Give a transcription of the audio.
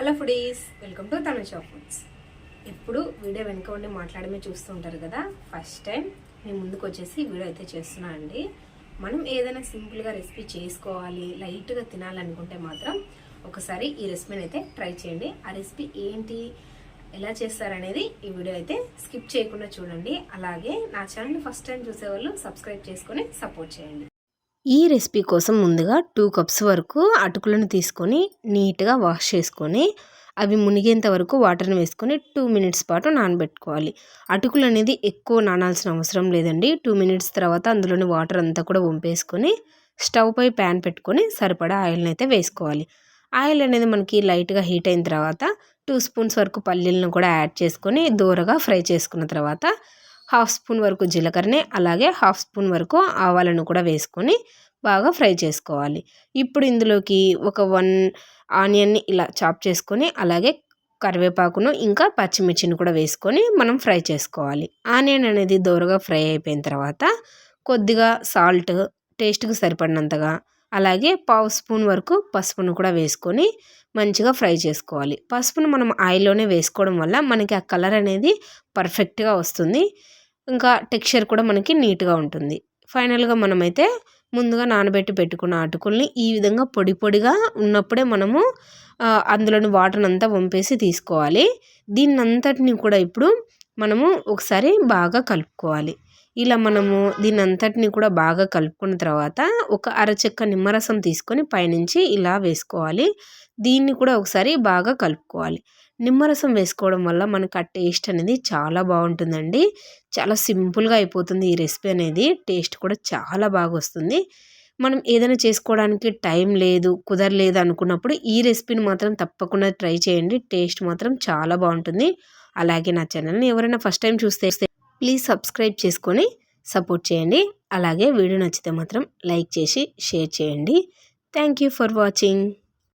Hello foodies welcome to shop foods. ఎప్పుడు video వెనుక ఉండి మాట్లాడమే చూస్తూ ఉంటారు కదా? ఫస్ట్ టైం నేను ముందుకు వచ్చేసి వీడియో అయితే చేస్తున్నా అండి. మనం ఏదైనా సింపుల్గా రెసిపీ చేసుకోవాలి లైట్గా తినాలనుకుంటే మాత్రం ఒకసారి ఈ రెసిపీని అయితే ట్రై చేయండి. ఆ రెసిపీ ఏంటి ఎలా చేస్తారనేది ఈ వీడియో అయితే స్కిప్ చేయకుండా చూడండి. అలాగే నా ఛానల్ ఫస్ట్ టైం చూసేవాళ్ళు సబ్స్క్రైబ్ చేసుకొని సపోర్ట్ చేయండి. ఈ రెసిపీ కోసం ముందుగా టూ కప్స్ వరకు అటుకులను తీసుకొని నీట్గా వాష్ చేసుకొని అవి మునిగేంత వరకు వాటర్ని వేసుకొని టూ మినిట్స్ పాటు నానబెట్టుకోవాలి. అటుకులు అనేది ఎక్కువ నానాల్సిన అవసరం లేదండి. టూ మినిట్స్ తర్వాత అందులోని వాటర్ అంతా కూడా వంపేసుకొని స్టవ్ పై ప్యాన్ పెట్టుకొని సరిపడా ఆయిల్ని అయితే వేసుకోవాలి. ఆయిల్ అనేది మనకి లైట్గా హీట్ అయిన తర్వాత టూ స్పూన్స్ వరకు పల్లీలను కూడా యాడ్ చేసుకొని దూరగా ఫ్రై చేసుకున్న తర్వాత హాఫ్ స్పూన్ వరకు జీలకర్రని అలాగే హాఫ్ స్పూన్ వరకు ఆవాలను కూడా వేసుకొని బాగా ఫ్రై చేసుకోవాలి. ఇప్పుడు ఇందులోకి ఒక వన్ ఆనియన్ని ఇలా చాప్ చేసుకొని అలాగే కరివేపాకును ఇంకా పచ్చిమిర్చిని కూడా వేసుకొని మనం ఫ్రై చేసుకోవాలి. ఆనియన్ అనేది దోరగా ఫ్రై అయిపోయిన తర్వాత కొద్దిగా సాల్ట్ టేస్ట్కి సరిపడినంతగా అలాగే పావు స్పూన్ వరకు పసుపును కూడా వేసుకొని మంచిగా ఫ్రై చేసుకోవాలి. పసుపును మనం ఆయిల్లోనే వేసుకోవడం వల్ల మనకి ఆ కలర్ అనేది పర్ఫెక్ట్గా వస్తుంది. ఇంకా టెక్స్చర్ కూడా మనకి నీట్గా ఉంటుంది. ఫైనల్గా మనమైతే ముందుగా నానబెట్టి పెట్టుకున్న అటుకుల్ని ఈ విధంగా పొడి పొడిగా ఉన్నప్పుడే మనము అందులోని వాటర్ అంతా వంపేసి తీసుకోవాలి. దీన్నంతటిని కూడా ఇప్పుడు మనము ఒకసారి బాగా కలుపుకోవాలి. ఇలా మనము దీని అంతటిని కూడా బాగా కలుపుకున్న తర్వాత ఒక అరచెక్క నిమ్మరసం తీసుకొని పైనుంచి ఇలా వేసుకోవాలి. దీన్ని కూడా ఒకసారి బాగా కలుపుకోవాలి. నిమ్మరసం వేసుకోవడం వల్ల మనకు ఆ టేస్ట్ అనేది చాలా బాగుంటుందండి. చాలా సింపుల్గా అయిపోతుంది ఈ రెసిపీ అనేది. టేస్ట్ కూడా చాలా బాగా వస్తుంది. మనం ఏదైనా చేసుకోవడానికి టైం లేదు కుదరలేదు అనుకున్నప్పుడు ఈ రెసిపీని మాత్రం తప్పకుండా ట్రై చేయండి. టేస్ట్ మాత్రం చాలా బాగుంటుంది. అలాగే నా ఛానల్ని ఎవరైనా ఫస్ట్ టైం చూస్తే ప్లీజ్ సబ్స్క్రైబ్ చేసుకొని సపోర్ట్ చేయండి. అలాగే వీడియో నచ్చితే మాత్రం లైక్ చేసి షేర్ చేయండి. Thank you for watching.